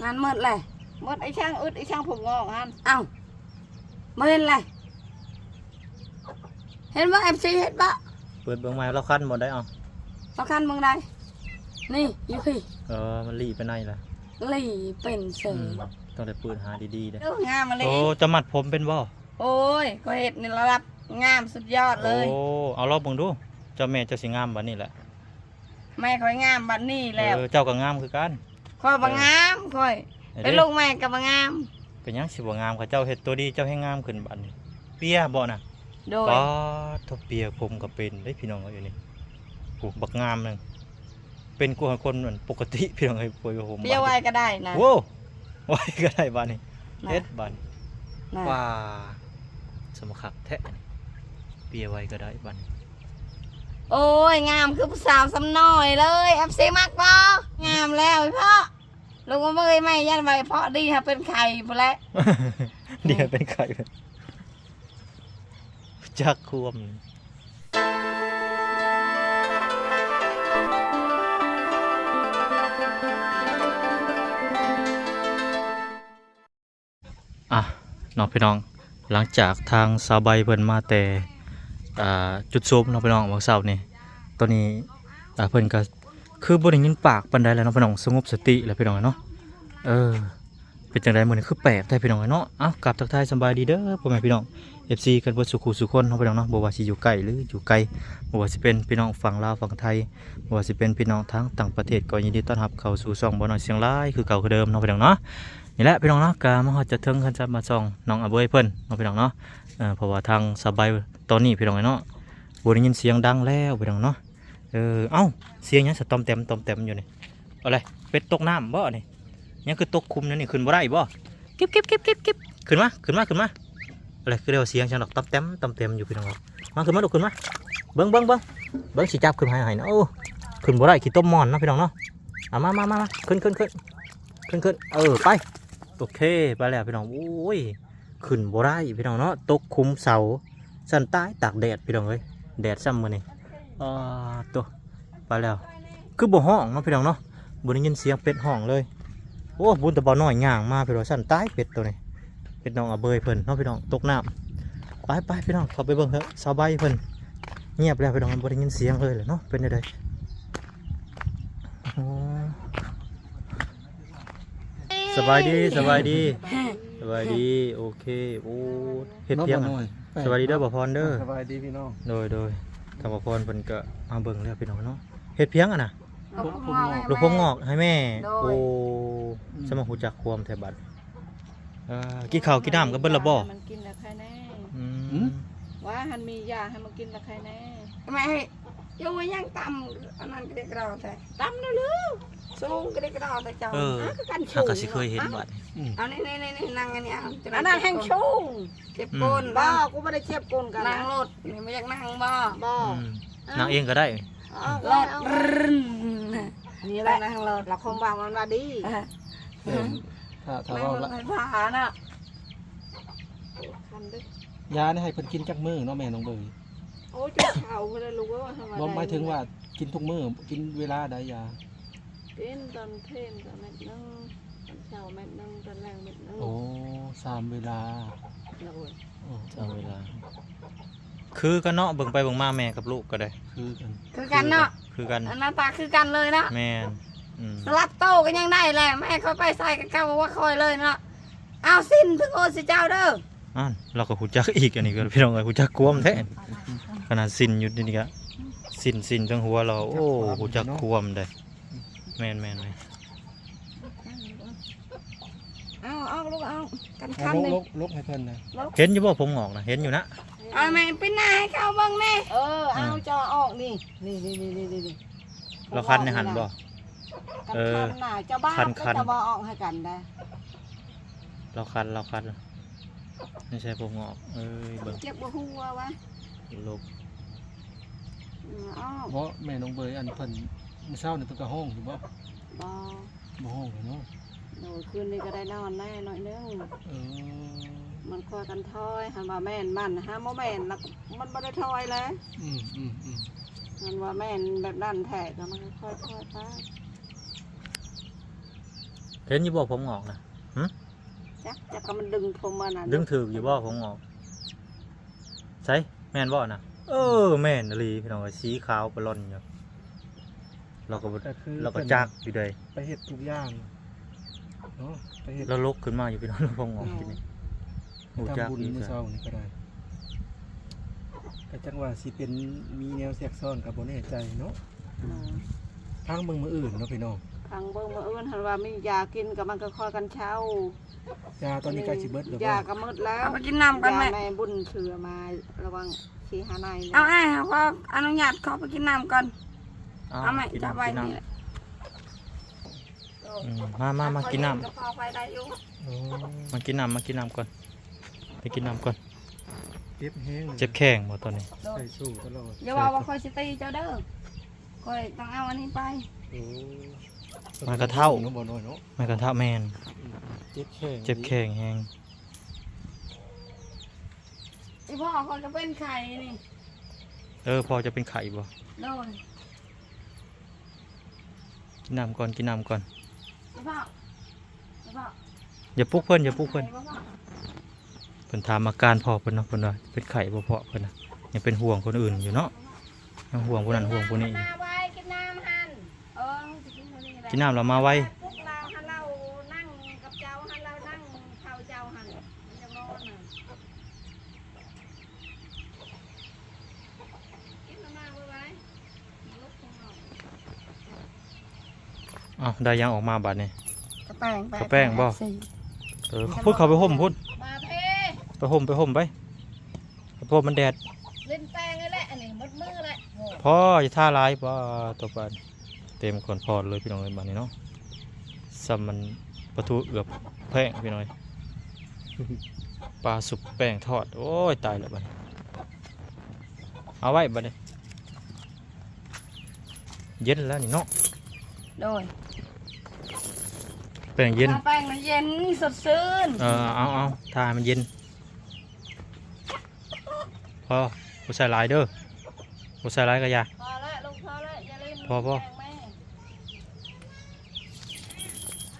งานหมดเลยหมดไอ้ช่างอึดไอ้ช่างผมงอกฮันเอ้าไม่เห็นเลยเห็นว่าเอฟซีเห็นปะเปิดเบิ่งไม้เราคันหมดได้เอะต้องคันมึงได้นี่อยูคีเออมันรีไปไหนล่ะลี่เป็นเสือือมต้องได้เปิดหาดีๆเด้อเอองามมาเลยโอ้จะมัดผมเป็นบ่โอ้ยก็เห็ดนี่ระดับงามสุดยอดเลยโอ้เอารอบเบิ่งดูเจ้าแม่เจ้าสิงามบัดนี้แหละแม่คอยงามบัดนี้แล้วเออเจ้าก็งามคือกัน คอยบางามคอยไอ้เป็นเด้ลูกแม่กับบางาม เป็นหยังสิบ่งามกับเจ้าเฮ็ดตัวดีเจ้าให้งามขึ้นบัดนี้เปียบ่น่ะโดยป๊าดทบเปียผมก็เป็นได้พี่น้องเอ้ยนี่โอ้บักงามนึงเป็นกว่าคนเหมือนปกติพี่น้องเอ้ยป่วยกับผมเปรี้ยวไว้ก็ได้นะโว้วไว้ก็ได้บัดนี้นะเฮ็ดบัดนี้นะว่าสมคักแท้นี่เปียไว้ก็ได้บัดนี้ โอ้ย งามคือผู้สาวสำน้อยเลยเอฟซีมากปองามแล้วไอ้พ่อลูกมาเบยแม่ยันไว้เพราะดีค่ะเป็นไข่พอแล้วเดี๋ยวเป็นไข่จักควมอะน้องพี่น้องหลังจากทางสาวใบเพิ่นมาแต่อ่าจุดซุบน้องพี่น้องวันเสาร์นี่ ตอนนี้อ่าเพิ่นก็คือบ่ได้ยินปากปานใดแล้วน้องพี่น้องสงบสติแล้วพี่น้องเนาะเออเป็นจังไดมื้อนี้คือแปลกได้พี่น้องเนาะอ้ากลับทักทายสบายดีเด้อพ่อแม่พี่น้อง FC กันบิดสุขุสุคนเนาะพี่น้องเนาะบ่ว่าสิอยู่ใกล้หรืออยู่ไกลบ่ว่าสิเป็นพี่น้องฝั่งลาวฝั่งไทยบ่ว่าสิเป็นพี่น้องทั้งต่างประเทศก็ยินดีต้อนรับเข้าสู่ช่องบ่น้อยเสียงหลายคือเก่าคือเดิมเนาะพี่น้องเนาะนี่แหละพี่น้องเนาะกามาฮอดจะถึงคันจะมาส่องน้องอเบยเพิ่นเนาะพี่น้องเนาะเออเพราะว่าทางสบายตอนนี้พี่น้องเนาะบ่ได้ยินเสียงดังแล้วพี่น้องเนาะ เออ เอ้า เสียงหยังสะตอมเต็มตอมเต็มอยู่นี่อะไร เป็ดตกน้ำบ่นี่ยังคือตกคุมนั่นนี่ขึ้นบ่ได้บ่เก็บเก็บเก็บเก็บเก็บขึ้นมา ขึ้นมา ขึ้นมา อะไรคือเรียกว่าเสียงฉันดอกตับเต็มตับเต็มอยู่พี่น้องครับมาขึ้นมาดูขึ้นมา เบิ้งเบิ้งเบิ้งเบิ้งสิจับขึ้นมาให้หายนะโอ้ ขึ้นบ่ได้ขี้ต้มมอนเนาะพี่น้องเนาะเอามามามามาขึ้นขึ้นขึ้นขึ้นขึ้นเออ ไป โอเค ไปแล้วพี่น้อง โอ้ย ขึ้นบ่ได้พี่น้องเนาะ ตกคุมเสา สันใต้ตากแดดพี่น้องเอ้ย แดดซ้ำมือนี่ อ่าตัวไปแล้ว คือบ่ห้องเนาะพี่น้องเนาะบ่ได้ยินเสียงเป็ดห้องเลย โอ้บุญแตะบอน้อยย่างมาพี่น้องสั่นตายเป็ดตัวนี้ เป็ดน้องเอาเบยเพิ่นเน้องพี่น้องตกน้ำไปไปพี่น้องเข้าไปเบิ่งเถอะสาวใบเพิ่นเงียบแล้วพี่น้องบ่ได้ยินเสียงเลยเลยเนาะเป็นจังไดอ๋อสบายดีสบายดีสบายดีโอเคโอ้เฮ็ดเพียงน้อะอยสบายดีเด้อบ่พรเด้อสบายดีพี่น้องโดยโดย ทางบ่พรเพิ่นก็มาเบิ่งแล้วพี่น้องเนาะเฮ็ดเพียงอะนะลูกผมงอกให้ลูกผมงอกให้แม่โดยโอ้สมาหูจักความแทบัดเอ่อกินข้าวกินน้ำกันเบิ่ละบ่มันกินแล้วใครแน่อืมว่าหันมียาให้มันกินแล้วใครแน่แม่ให้อยังไงยังต่ำอันนั้นก็ได้กระดาแต่ต่ำนะลูก สูงก็ได้กระดาแต่เจ้าเออหาก็กันถ้าสูงก็สิเคยเห็นบัดเอานี่นี่นี่นั่งอันนี้อันนั้นแห้งชูงเจ็บก้นอืมบ้ากูไม่ได้เจ็บก้นกันนั่งรถนี่ไม่อยากนั่งบ้าบ้าอืมนางเองก็ได้รถรึนนี่แหละนั่งรถเราคงบอกมันว่าดีเออถ้าถ้านั่งว่ารถไฟฟ้าน่ะยานี่ให้เพิ่นกินจักมื้อเนาะแม่น้องเบยโอ้ยจุดเข่าไม่ได้รู้ว่าทำอะไรบ่หมายถึงว่ากินทุกมื้อกินเวลาใดยา กินตอนเทนตอนเม็ดนึงตอนเช้าเม็ดนึงตอนแรงเม็ดนึงโอ้สามเวลาโอ้ยโอ้เอาเวลา คือกันเนาะเบิ่งไปเบิ่งมาแม่กับลูกก็ได้ คือกันคือกันเนาะคือกันหน้าตาคือกันเลยนะแม่นอืมสลับโตก็ยังได้แหละแม่เขาไปใส่กันเก้าว่าคอยเลยเนาะเอาสิ้นถึงโอสิเจ้าเด้ออ่านเราก็หูจักอีกอันนี้ก็พี่น้องเอ้ยหูจักความแท้ขนาดสิ้นอยู่นี่ก็สิ้นสิ้นทั้งหัวเราโอ้หูจักความได้ แม่นแม่นแม่นเอาเอาลูกเอากันเอาคันลกเลยลกลกให้เพิ่นนะเห็นอยู่บ่ผมงอกนะเห็นอยู่นะเอาแม่ไปหน้าให้เขาบ้างแน่เออเอาจอออกนี่นี่นี่นี่นี่นี่เราคันในหันบ่กันเออคันน่ะเจ้าบ้านคันก็คันจะบ่ออกให้กันได้เราคันเราคันไม่ใช่ผมงอกเอ้ยเบิ่งเจ็บหัววะลบเอาเพราะแม่น้องเบยอันเพิ่น มื้อเช้านี่เพิ่นก็ห้องอยู่บ่บอบ่ห้องเลยเนาะโดยคืนนี้ก็ได้นอนแน่หน่อยนึงเออมันคอยกันทอยหันว่าแม่นมันฮะโมแม่นแล้วมันไม่ได้ทอยเลยอืมอืมอืมมันว่าแม่นแบบนั้นแท้ก็มันก็ค่อยทอยไปเห็นอยู่บ่ผมงอกนะจักจักก็มันดึงผมมาน่ะดึงถืออยู่บ่ผมงอกใช่แม่นบ่นะเออแม่นอีหลีพี่น้องเอ้ยสีขาวปะล่อนอยู่ เราก็บ่แต่คือเราก็จักอยู่เลยไปเฮ็ดทุกอย่างเนาะไปเฮ็ดแล้วลกขึ้นมาอยู่พี่น้องแล้วผมงอกทีนี้หูจักทำบุญอีกมื้อจ้ะเช้านี่ก็ได้แต่จังว่าสิเป็นมีแนวแทรกซ้อนก็บ่แน่ใจเนาะเออทางเมืองมื้ออื่นเนาะพี่น้องทางเบิ่งมาเอื้นหันว่ามียากินก็มันก็คอยกันเช้ายาตอนนี้ใกล้สิเบิดแล้วบ่ยาก็หมดแล้วเอาไปกินน้ำกันยาไหมแม่บุญเถือมาระวังสีหานายนะเอาไอ้เขาขออนุญาตขอไปกินน้ำก่อน เอาเอาไหมกินจะน้ำไปกินน้นี่แหละำอืมมามามากินน้ก็พอไปได้อยู่โอ้ำมากินน้ำมากินน้ำก่อนไปกินน้ำก่อนเจ็บแห้งลยเจ็บแข้งบ่ตอนนี้ใส่สู้ตลอดอย่าว่าว่าคอยสิตีเจ้าเด้อคอยต้องเอาอันนี้ไปโอ้มากระเท่าเนาะบ่น้อยเนาะไม่กันทะแมนเจ็บแข้งเจ็บแข้งแฮงอีพ่อคอยก็เป็นไข่นี่เออพอจะเป็นไข่บ่โดน กินน้ำก่อนกินน้ำก่อนอีพ่ออีพ่ออย่าปลุกเพิ่นอย่าปลุกเพิ่นไข่บ่พ่อเพิ่นถามอาการพ่อเพิ่นเนาะเพิ่นว่าเป็นไข้บ่เพาะเพิ่นน่ะยังเป็นห่วงคนอื่นอยู่เนาะยังห่วงผู้นั้นห่วงผู้นี้อยู่มาไว้กินน้ำหันเออจะกินอันนี้แหละกินน้ำแล้วมาไว้ พวกเราหันเรานั่งกับเจ้าหันเรานั่งเข่าเจ้าหันมันจะนอนน่ะกินมามาไว้ไว้ลุกขึ้นมา อ้าวได้ยังออกมาบัดนี้กระแป้งกระแป้งบ่สิเออพุ่นเข้าไปห่มพุ่นมาเทไปห่มไปห่มไปไปห่มมันแดดเล่นแป้งเลยแหละอันนี้มดมือเลยโอ้พ่ออย่าท่าร้ายบ่ตัวปานเต็มก่อนพอเลยพี่น้องเอ้ยบัดนี้เนาะซ้ำมันประตูเอือบแพงพี่น้อยปลาสุกแป้งทอดโอ้ยตายแล้วบัดนี้เอาไว้บัดนี้เย็นแล้วนี่เนาะ โดยแป้งเย็นกระแป้งมันเย็นสดชื่นเออเอาเอาทามันเย็น พอผู้ชายหลายเด้อผู้ชายหลายก็อยา พอแล้วลูกพอแล้วอย่าเล่นพอพอ แป้ง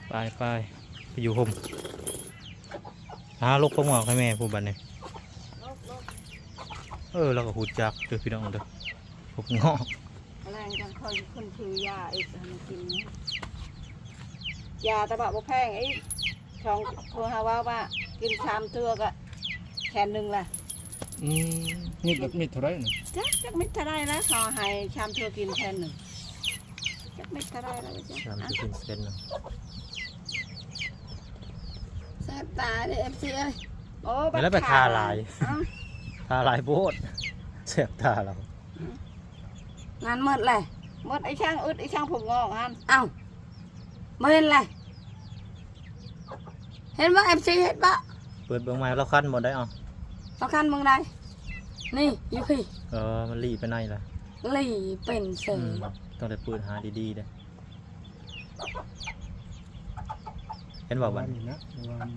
แม่ไปไปไปอยู่ห่มหาลูกพวกหมอกให้แม่ผู้บันเนี่ยลูกลูกเออเราก็หูจักเด้อพี่น้องเด้อพวกงอก แรงจังคอยคนถือยาอีกให้มันกินนะ ยาตะบะบ่แพงอีกช่องโทรหาว่าว่า กินชามเทือกอะแค่หนึ่งแหละอืมนี่แบบมิดเท่าไหร่น่ะจักจักมิตรเท่าไรแล้วขอให้ชามเทือกินแค่หนึ่งจักมิตรเท่าไรแล้วจ้ะน้ำจะขึ้นเส้นเนาะแซ่บตาเด้อฟซีเอ้ยโอ้ไปแล้วไปทาหลายเอ้าทาหลายโพดเสียบตาเรางานหมดเลยหมดไอ้ช่างอึดไอ้ช่างผมงอกฮัน เอ้า ไม่เห็นเลยเห็นว่าเอฟซีเห็นปะเปิดเบื้องไม้เราคันหมดได้เอะเอาคันมึงได้นี่อยู่พี่เออมันรีไปในละหลีเป็นเสือือมต้องได้ปืนหาดีๆเด้อเห็นบอกบันนี่นะวัน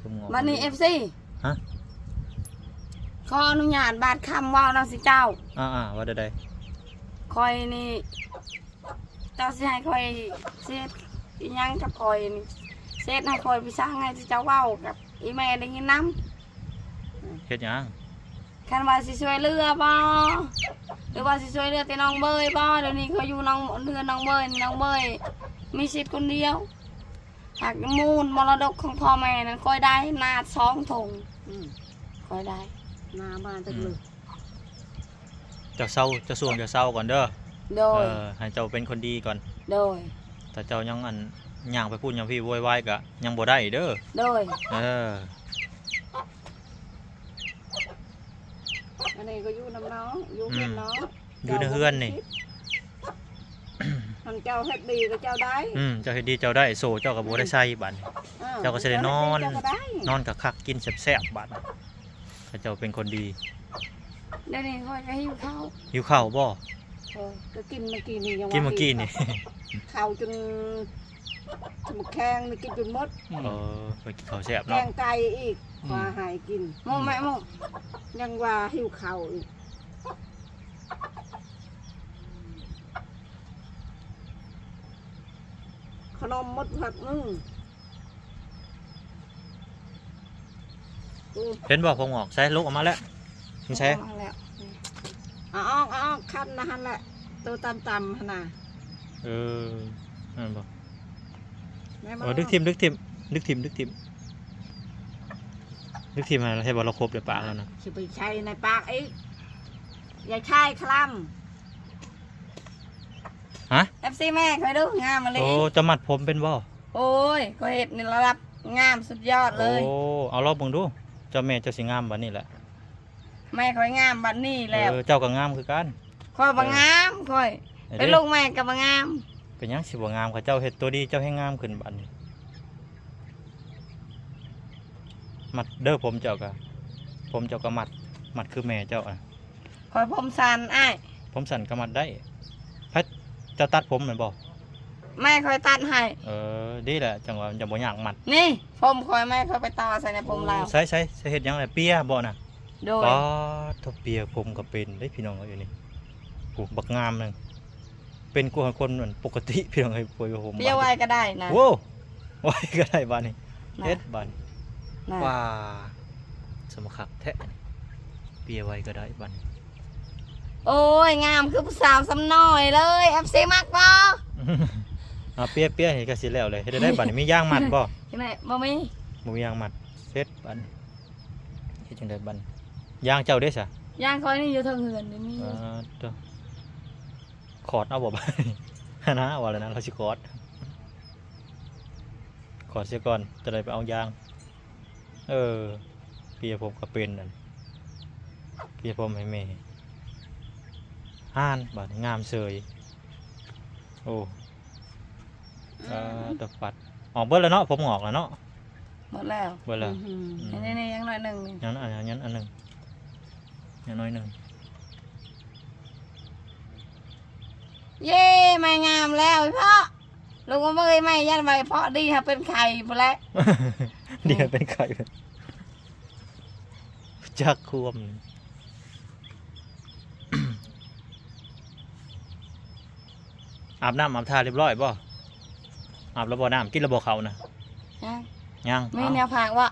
ผมงอกวันนี้เอฟซีฮะขออนุญาตบาดคำว่าวนะสิเจ้า อ่าอ่าว่าได้ได้คอยนี่ เจ้าสิให้คอยเซ็ดอีหยังกับคอยนี่เซ็ดให้คอยไปสร้างให้เจ้าเว้ากับอีแม่ได้ยินน้เฮ็ดหยังำคันว่าสิช่วยเรือบ่หรือว่าสิช่วยเรือแต่น้องเบยบ่เดี๋ยวนี้เขาอยู่น้องเรือน้องเบยนี่น้องเบยมีสิทธิ์คนเดียวหากมูลมรดกของพ่อแม่นั้นคอยได้นาสองถงอืมคอยได้ หนาบ้านจังเลยเจ้าเศร้าเจ้าส่วงเจ้าเศร้าก่อนเด้อ โดเอยอให้เจ้าเป็นคนดีก่อนโดยถ้าเจ้ายังอันย่างไปพูดยังพี่โวยวายกะยังบ่ได้เด้อโดยเอออันนี้ก็อยู่น้ำน้องอยู่เพื่อนน้องอยู่ในเฮือนนี่ ทางเจ้าเฮ็ดดีก็เจ้าได้อืมเจ้าเฮ็ดดีเจ้าได้โซเจ้าก็บ่ได้ใส่บัดนี้ อ้วเจ้าก็สิได้นอน เจ้าก็ได้นอนกับคักกินแซ่บๆบัดนี้ถ้าเจ้าเป็นคนดีเดี๋ยวนี้คอยก็หิวข้าวหิวข้าวบ่ เออก็กินเมื่อกี้นี่ยังว่ากินเมื่อกี้นี่ข้าวจนจนแข้งนี่กินจนหมดเออไปกินข้าวแซ่บแกเนาะ งไก่อีกว่าหายกินโมแม่โมยังว่าหิวข้าวอีกขนมหมดผัดมึงกูเห็นบ่ผมออกใช้ลูกออกมาแล้วมีใช้มาแล้วเอาออกเอาออกคันนะฮันแหละตัวตำตำๆหั่นน่ะเออนั่นบ่แม่โอ้ดึกทิมดึกทิมดึกทิมดึกทิมดึกทิมอะไรให้บ่เราครบเดี๋ยวปากแล้วนะสิไปใช้ในปากอีกอย่าใช้คลฮะเอฟซีแม่คอยดูงามมาเลยโอ้จะมัดผมเป็นบ่โอ้ยก็เห็ดนี่ระดับงามสุดยอดโอ้เลยเอาลองเบิ่งดูเจ้าแม่เจ้าสิงามบัดนี้แหละ แม่คอยงามบัดนี้แล้วเออเจ้าก็งามคือกันคอยบางามคอยไอ้เป็นเด้ลูกแม่กับบางาม เป็นหยังสิบ่งามเขาเจ้าเฮ็ดตัวดีเจ้าให้งามขึ้นบัดนี้มัดเด้อผมเจ้าก็ผมเจ้าก็มัดมัดคือแม่เจ้าอะคอยผมสันอ้ายผมสั่นก็มัดได้พัดเจ้าตัดผมเหมือนบ่แม่คอยตัดให้ เออ ดีแหละ จังหวะมันจะบ่อยากมัด นี่ ผมคอยแม่คอยไปต่อใส่ในผมเราใช้ใช้ใช้เฮ็ดหยังไงเปียบ่น่ะ โดยก็ทบเปียผมก็เป็นได้พี่น้องเอ้ยอยู่นี่โอ้บักงามนึงเป็นกว่าคนเหมือนปกติพี่น้องเอ้ยป่วยผมเปรี้ยวไว้ก็ได้นะโว้วไว้ก็ได้บ้านนี้นะเฮ็ดบ้านนะว้าสมคักแท้นี่เปียไว้ก็ได้บ้านนี้โอ้ยงามคือผู้สาวสำน้อยเลยเอฟซีมักบ่อ่าเปียเปียนี่ก็สิแล้วเลยเฮ็ดได้บ้านนี้มีย่างมัดบ่ที่ไหนบ่มีบ่มีย่างมัดเสร็จบ้านนี้เฮ็ดจังได๋บ้าน ย่างเจ้าเด้ซะย่างคอยนี่อยู่เทางเหือนนี่มีอ่าเด้อขอดเอาบ่บ้านนี้นะว่าแล้วนะเราสิขอดขอดเสียก่อนจะได้ไปเอายาง เออเปียผมก็เป็นนั่นเปียผมให้แม่ห่านบาดนี้งามเสยโอ้เออตะปัดออกเบิดแล้วเนาะผมออกแล้วเนาะหมดแล้วเบิดแล้วำอื้อหือนี่นี่ยังหน่อยหนึ่งนี่ยังอันยังยังอันหนึ่งยัง น้อยหนึ่งเย้ไม่งามแล้วไอ้พ่อลูกมาเบยไม่ยันใบเพาะดีค่ะเป็นไข่ไปแล้ว เดี๋ยวเป็นไข่เป็นจักควมอาบน้ำอาบท่าเรียบร้อยบ่อาบแล้วบ่น้ำกินแล้วบ่เขานะยังยังมีเอ้าแนวผากวะ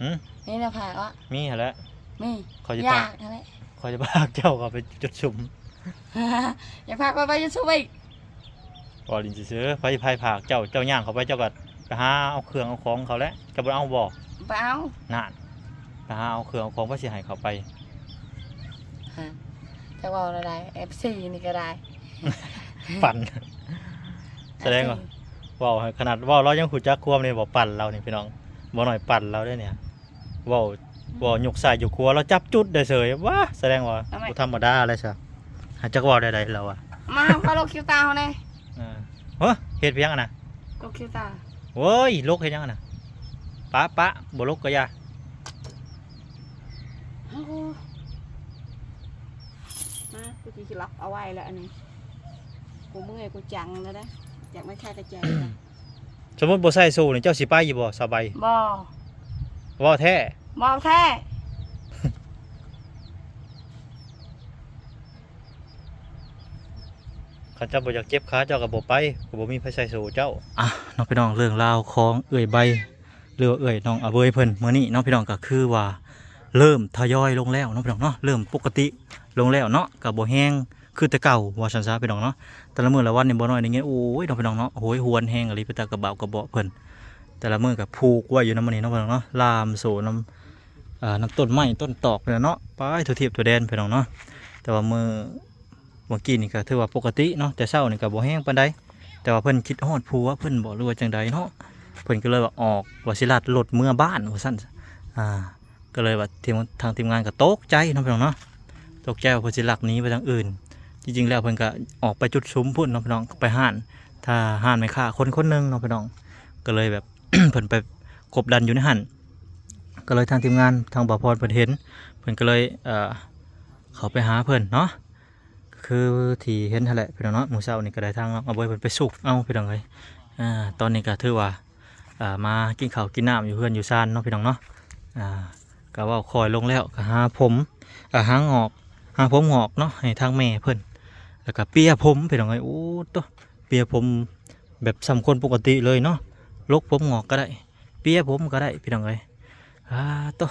หืมมีแนวผากวะมีหั่นแหล้ว มีเขาจะยาพากอะไรเขาจะพากเจ้าเขาไปจุดชุมอย่าพากไปไปอยุสุบอีกบ่ลินสิซื้อไฟไฟผากเจ้าเจ้าย่างเขาไปเจ้าก็ไปหาเอาเครื่องเอาของเขาแล้วจะบ่เอาบ่ไปเอานานไปหาเอาเครื่องเอาของว่าสิให้เขาไปฮะจะว่าอะไรเอฟซีนี่ก็ได้ปั่นแสดงว่าเว้าให้ขนาดเว้าเรายังหูจักควมนี่บ่ปั่นเรานี่พี่น้องบ่หน่อยปั่นเราได้เนี่ยเว้า เว้ายกสายอยู่ครัวเราจับจุดได้เสยว้าแสดงว่าบ่ธรรมดาเลยซะหาจักเว้าได้ๆเราอะมาเขาลกคิวตาเขาแน่อ่าเฮ้ยเฮ็ดเพียงอะนะลกคิวตาโว้ยลกเฮ็ดหยังอะนะปะปะบ่ลกก็อย่าโอ้โหมากูจะล็อกเอาไว้แล้วอันนี้กูเมื่อยกูจังแล้วนะอยากไม่ค่ากระจายนะสมมุติบ่ใส่สู้นี่เจ้าสิไปอยู่บ่สบายบอเว้าแท้ บอแท้คันเจ้าบ่อยากเจ็บขาเจ้าก็บ่ไปก็บ่มีไผใส่สู้เจ้า อะน้องพี่น้องเรื่องราวของเอื้อยใบหรือว่าเอ่ยน้องอาเบยเพิ่นเมื่อนี้น้องพี่น้องก็คือว่า เริ่มทยอยลงแล้วน้องพี่น้องเนาะเริ่มปกติลงแล้วเนาะกับบ่แห้งคือแต่เก่าว่าซั่นซะพี่น้องเนาะแต่ละมื้อละวันนี่บ่น้อยนี่เงี้ยโอ้ยน้องพี่น้องเนาะโหยหวนแห้งอะไรไปตากระเบากระเบาะเพิ่นแต่ละมื้อก็ผูกไว้อยู่นำมื้อนี้น้องพี่น้องเนาะลามโซน้ำอ่า น้ำต้นไม้ต้นตอกเลยเนาะไปทั่วเทิพย์ทั่วแดนพี่น้องเนาะแต่ว่ามือเมื่อกี้นี่ก็ถือว่าปกติเนาะแต่เช้านี่ก็บ่แห้งปานใดแต่ว่าเพิ่นคิดฮอดผัวเพิ่นบ่รู้ว่าจังใดเนาะเพิ่นก็เลยว่าออกวชิรัดรถเมื่อบ้านว่าซั่นอ่าก็เลยว่าทีมทางทีมงานก็ตกใจเน้องพี่น้องเนาะตกใจว่าเพิ่นสิลักหนี้ไปทางอื่น จริงๆแล้วเพิ่นก็ออกไปจุดซุ้มพุ่นเน้องพี่น้องไปห้าน ถ้าห้านไม่ค่าคนคนหนึงเน้องพี่น้องก็เลยแบบเพิ่นไปกบดันอยู่ในหัน ก็เลยทางทีมงานทางบ่อพรเพิ่นเห็นเพิ่นก็เลยเอ่อเขาไปหาเพิ่นเนาะก็คือที่เห็นนั่นแหละพี่น้องเนาะหมู่เช้านี่ก็ได้ทางเอาบ่เพิ่นไปสุกเอาพี่น้องเอ้ยอ่าตอนนี้ก็ถือว่าอ่ามากินข้าวกินน้ำอยู่เพื่อนอยู่ซานเนาะพี่น้องเนาะอ่าก็ว่าคอยลงแล้วก็หาผมอ่าหางอกหาผมงอกเนาะให้ทางแม่เพิ่นแล้วก็เปียผมพี่น้องเอ้ยโอ้ตัวเปียผมแบบสำคนปกติเลยเนาะลกผมงอกก็ได้ เปียผมก็ได้พี่น้องเอ้ย อ่าโตะ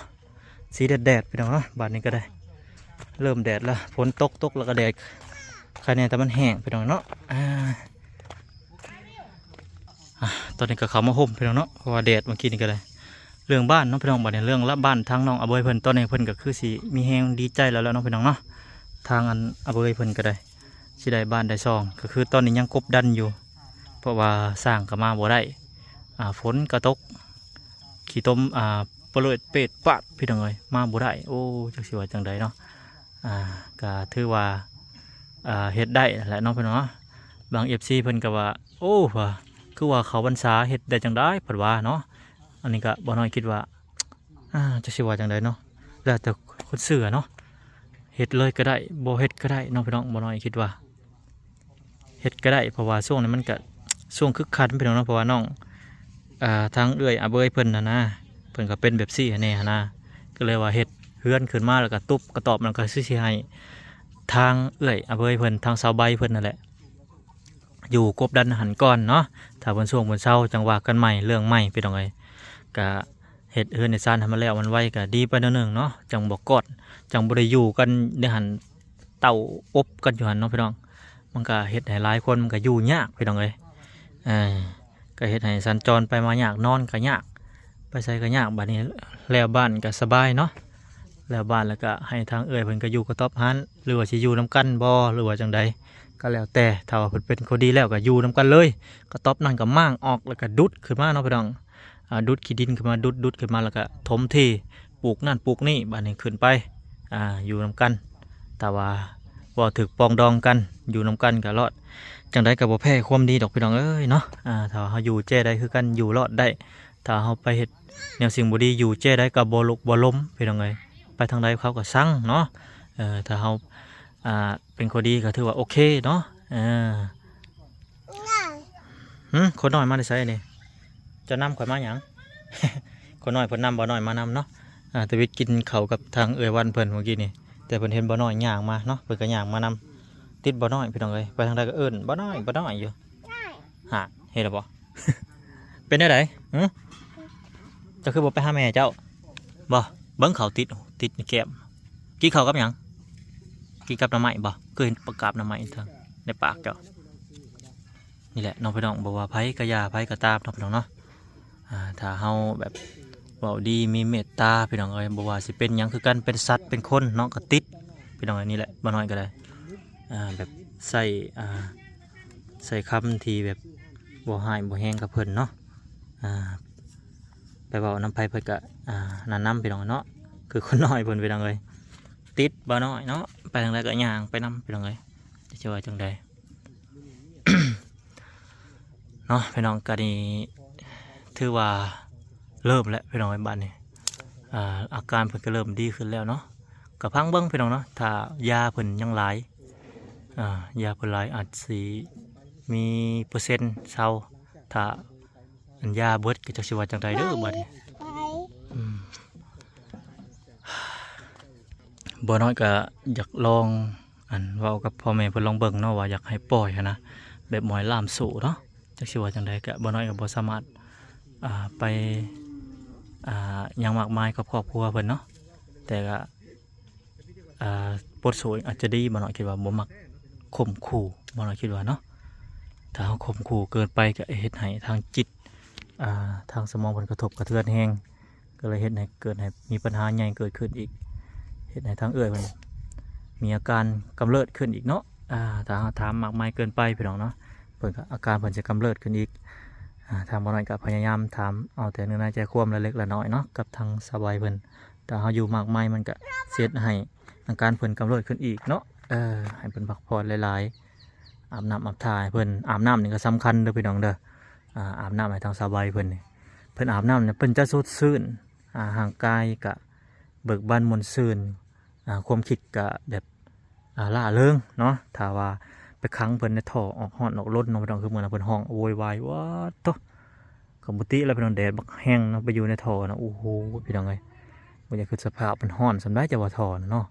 สีแดดแดดๆพี่น้องเนาะบาดนี้ก็ได้ เริ่มแดดแล้วฝนตกตกแล้วก็แดดใครเนี่ยแต่มันแห้งพี่น้องเนาะอ่าตอนนี้ก็เขามาห่มพี่น้องเนาะเพราะว่าแดดเมื่อกี้นี่ก็ได้เรื่องบ้านเนาะพี่น้องบัดนี้เรื่องละบ้านทางน้องอาเบยเพิ่นตอนนี้เพิ่นก็คือสิมีแฮงดีใจแล้วแล้วเนาะพี่น้องเนาะทางอันอาเบยเพิ่นก็ได้สิได้บ้านได้ซอง ก็คือตอนนี้ยังกบดันอยู่ เพราะว่าสร้างก็มาบ่ได้อ่าฝนก็ตก ขี้ต้มอ่า เลือยเป็ดปัดพี่น้องเอ้ยมาบ่ได้โอ้จักสิว่าจังใดเนาะอ่าก็ถือว่าอ่าเฮ็ดได้แหละเนาะพี่น้องเนาะบาง FC เพิ่นก็ว่าโอ้ว่าคือว่าเขาบรรษาเฮ็ดได้จังได้เพิ่นว่าเนาะอันนี้ก็บ่น้อยคิดว่าอ่าจะสิว่าจังไดเนาะแล้วแต่คนเสือเนาะเฮ็ดเลยก็ได้บ่เฮ็ดก็ได้น้องพี่น้องบ่น้อยคิดว่าเฮ็ดก็ได้เพราะว่าช่วงนี้มันก็ช่วงคึกคักพี่น้องเนาะเพราะว่าน้องอ่าทางเอื้อยอาเบยเพิ่นน่ะนะ พิ่นก็เป็นแบบซี่แน่นะก็เลยว่าเฮ็ดเฮือนขึ้นมาแล้วก็ตุ๊บกระตอบมันก็สิสิให้ทางเอื้อยอาเบยเพิ่นทางเสาใบเพิ่นนั่นแหละ อยู่กบดันหันก่อนเนาะถ้าบนช่วงบนเช้าจังว่ากันใหม่เรื่องใหม่พี่น้องเอ้ยกะเฮ็ดเฮือนในซานทำมาแล้วมันไวกะดีไปนิดนึงเนาะจังบ่กกอดจังบ่ได้อยู่กันในหันเต่าอบกันอยู่หันเนาะพี่น้อง มันก็เฮ็ดให้หลายคนมันก็อยู่ยากพี่น้องเอ้ยเออก็เฮ็ดให้สัญจรไปมายากนอนก็ยาก ไปใส่ก็ยากบัดนี้แล้วบ้านก็สบายเนาะแล้วบ้านแล้วก็ให้ทางเอื้อยเพิ่นก็อยู่กระต๊อบหันหรือว่าสิอยู่นํกันบ่หรือว่าจังใดก็แล้วแต่ถ้าว่าเพิ่นเป็นคนดีแล้วก็อยู่นํกันเลยกระต๊อบนั่นก็มั่งออกแล้วก็ดุดขึ้นมาเนาะพี่น้องอดุดขี้ดินขึ้นมาดุดดุดขึ้นมาแล้วก็ถมที่ปลูกนั่นปลูกนี่บ้านนี้ขึ้นไปอ่าอยู่น้ำกัน แต่ว่าบ่ถึกปองดองกันอยู่น้ำกันก็รอดจังได้กับบ่แพ้ความดีดอกพี่น้องเอ้ยเนาะอ่าถ้าเฮาอยู่แจ้ได้คือกันอยู่รอดได้ถ้าเฮาไปเฮ็ด แนวสิ่งบ่ดีอยู่แจ้ได้ก็บ่ลุกบ่ล้มพี่น้องเอ้ยไปทางใดเขาก็สั่งเนาะเออถ้าเฮาอ่าเป็นคนดีก็ถือว่าโอเคเนาะเออหึคนน้อยมาได้ไสนี่จะนำข่อยมาหยัง คนน้อยเพิ่นนำบ่น้อยมานำเนาะอ่าแตวิทย์กินข้าวกับทางเอ่ยวันเพิ่นเมื่อกี้นี่แต่เพิ่นเห็นบ่น้อยย่างมาเนาะเพิ่นก็ย่างมานำติดบ่น้อยพี่น้องเอ้ยไปทางใดก็เอิ้นบ่น้อยบ่น้อยอยู่ฮะเห็นแล้วบ่เป็นได้ไดหึ เจะคือบ่ไปหาแม่เจ้าบ่เบิ่งเขาติดติดแก้มกินข้าวกับหยังกินกับน้ำไม้บ่เคยเห็นประกาบน้ำไม้ทางในปากเจ้านี่แหละน้องพี่น้องบอกว่าไผกระยาไผกระตามน้องพี่น้องเนาะอ่าถ้าเฮาแบบเว้าดีมีเมตตาพี่น้องเอ้ยบ่ว่าสิเป็นหยังคือกันเป็นสัตว์เป็นคนเนาะก็ติดพี่น้องเอ้ยนี่แหละบ่น้อยก็ได้อ่าแบบใส่อ่าใส่คำที่แบบบ่หายบ่แห้งกับเพิ่นเนาะอ่า ไปเว้าน้ำไผเพิ่นก็อ่านั่นนํพี่น้องเนาะคือคนน้อยเพิ่นพี่น้องเอ้ยติดบ่น้อยเนาะไปทางใดก็ย่างไปนํพี่น้องเอ้ยจะช่วยจังใดเนาะพี่น้องก็นี่ถือว่าเริ่มแล้วพี่น้องไอ้บ้านนี่อ่าอาการเพิ่นก็เริ่มดีขึ้นแล้วเนาะกับพังเบิ้งพี่น้องเนาะถ้ายาเพิ่นยังหลายอ่ายาเพิ่นหลายอาจสิมีเปอร์เซ็นต์เศร้าถ้า อันยาเบิดก็จะสิว่าจังไดเด้อบัดนี้อืมบ่น้อยก็อยากลอง อันเว้ากับพ่อแม่เพิ่นลองเบิ่งเนาะว่าอยากให้ปล่อยหั้นนะแบบหมอยล่ามสู่เนาะจักสิว่าจังไดก็บ่น้อยก็บ่สามารถอ่าไปอ่าหยังมากมายกับครอบครัวเพิ่นเนาะแต่ก็อ่าบทสวยอาจจะดีบ่น้อยคิดว่าบ่มักข่มขู่บ่น้อยคิดว่าเนาะถ้าเฮาข่มขู่เกินไปก็เฮ็ดให้ทางจิตอ่า ทางสมองเพิ่นกระทบกระเทือนแฮงก็เลยเฮ็ดให้เกิดให้มีปัญหาใหญ่เกิดขึ้นอีกเฮ็ดให้ทางเอื้อยเพิ่นมีอาการกำเริบขึ้นอีกเนาะอ่ถ้าถามมากมายเกินไปพี่น้องเนาะเพิ่นก็อาการเพิ่นจะกำเริบขึ้นอีกทางบอลอยก็พยายามถามเอาแต่เนื้อในใจความละเล็กละน้อยเนาะกับทางสบายเพิ่นแต่เขาอยู่มากมายมันก็เสียดให้อาการเพิ่นกำเริบขึ้นอีกเนาะเออให้เพิ่นพักผ่อนหลายๆอาบน้ำอาบท่าให้เพิ่นอาบน้ำนี่ก็สำคัญเด้อพี่น้องเด้อ อาบน้ำให้ทางสบายเพิ่นนี่เพิ่นอาบน้ำเนี่ยเพิ่นจะสดชื่นห่างกายกะเบิกบานมนซื่นความคิดกะแบบล่าเริงเนาะถ้าว่าไปขังเพิ่นในท่อออกห้อนออกรถเนาะพี่น้องคือเหมือนเพิ่นห้องโวยวายว้าตวกมุติแล้วพี่น้องแดดบักแห้งเนาะไปอยู่ในท่อนะโอ้โหพี่น้องเอ้ยบ่อยากคือสภาพมันห้อนสำได้จะว่าท่อนเนาะ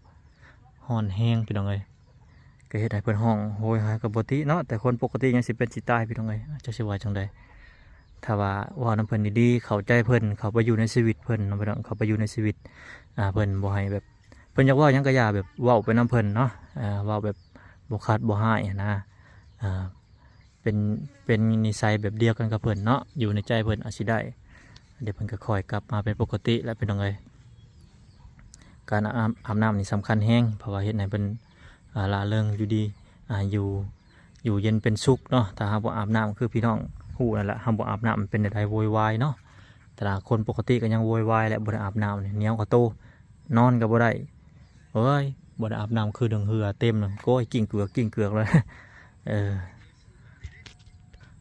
ห้อนแห้งพี่น้องเอ้ยก็เฮ็ดให้เพิ่นห้องโหยหากับบ่ติเนาะแต่คนปกติยังสิเป็นสิตายพี่น้องเอ้ยจะสิว่าจังได ถ้าว่าว่านํเพิ่นดีๆ เข้าใจเพิ่นเขาไปอยู่ในชีวิตเพิ่นเนาะพี่น้องเขาไปอยู่ในชีวิตอ่าเพิ่นบ่ให้แบบเพิ่นอยากว้ายังก็อย่าแบบว้าไปนํเพิ่นเนาะอ่าว้าแบบบ่ขาดบ่หายนะอ่าเป็นเป็นนิสัยแบบเดียวกันกับเพิ่นเนาะอยู่ในใจเพิ่นอาจสิได้เดี๋ยวเพิ่นก็ค่อยกลับมาเป็นปกติแล้วพี่น้องเอ้ยการอาบน้ำนี่สำคัญแฮงเพราะว่าเฮ็ดให้เพิ่นลาเริงอยู่ดีอ่าอยู่อยู่เย็นเป็นสุขเนาะถ้าหากว่าอาบน้ำคือพี่น้อง หูนั่นแหละห้ากว่อาบน้ำมันเป็นใดๆโวยวายเนาะแต่ละคนปกติก็ยังโวยวายแหละบ่ได้อาบน้ำเนี่ยเหนียวก็โตนอนก็บ่ได้เอ้ยบ่ได้อาบน้ำคือดึงเหือเต็มเลยก้ยกิ่งเกลือกกิ่งเกลือกเลยเออ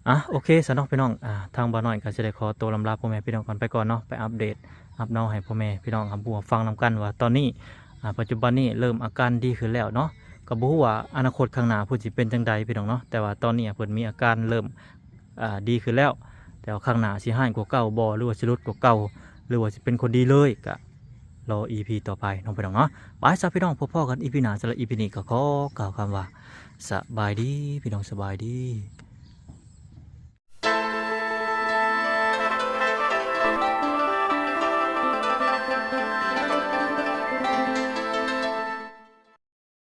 อะโอเคสนอกพี่น้องอ่าทางบ้านน้อยก็จะได้ขอตัวลำลาพ่อแม่พี่น้องก่อนไปก่อนเนาะไปอัปเดตอัปเนาให้พ่อแม่พี่น้องครับบัวฟังนำกันว่าตอนนี้อ่าปัจจุบันนี้เริ่มอาการดีขึ้นแล้วเนาะก็บ่ฮู้ว่าอนาคตข้างหน้าเพิ่นสิเป็นจังใดพี่น้องเนาะแต่ว่าตอนนี้เพิ่นมีอาการเริ่ม ดีขึ้นแล้ว แต่ว่าข้างหน้าสิหานกว่าเก่าบ่หรือว่าสิลดกว่าเก่าหรือว่าสิเป็นคนดีเลยก็รอ EP ต่อไปน้องไปน้องเนาะบายซะพี่น้องพบๆกัน EP หน้าสำหรับ EP นี้ก็ขอกล่าวคำว่าสบายดีพี่น้องสบายดี